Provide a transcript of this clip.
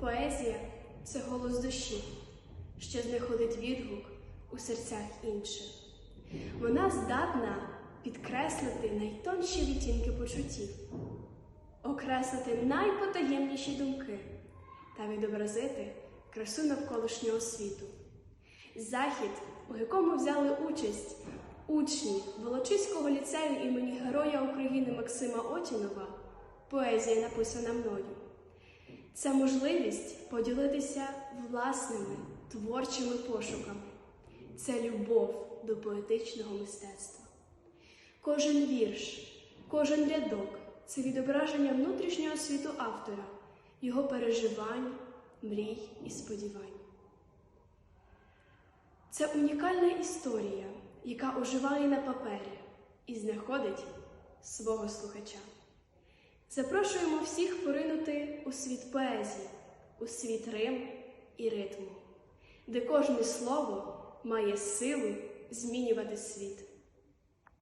Поезія це голос душі, що знаходить відгук у серцях інших. Вона здатна підкреслити найтонші відтінки почуттів, окреслити найпотаємніші думки та відобразити красу навколишнього світу. Захід, у якому взяли участь учні Волочиського ліцею імені Героя України Максима Отінова, поезія написана мною. Це можливість поділитися власними творчими пошуками. Це любов до поетичного мистецтва. Кожен вірш, кожен рядок це відображення внутрішнього світу автора, його переживань, мрій і сподівань. Це унікальна історія, яка оживає на папері і знаходить свого слухача. Запрошуємо всіх у світ поезії, у світ рим і ритму, де кожне слово має силу змінювати світ.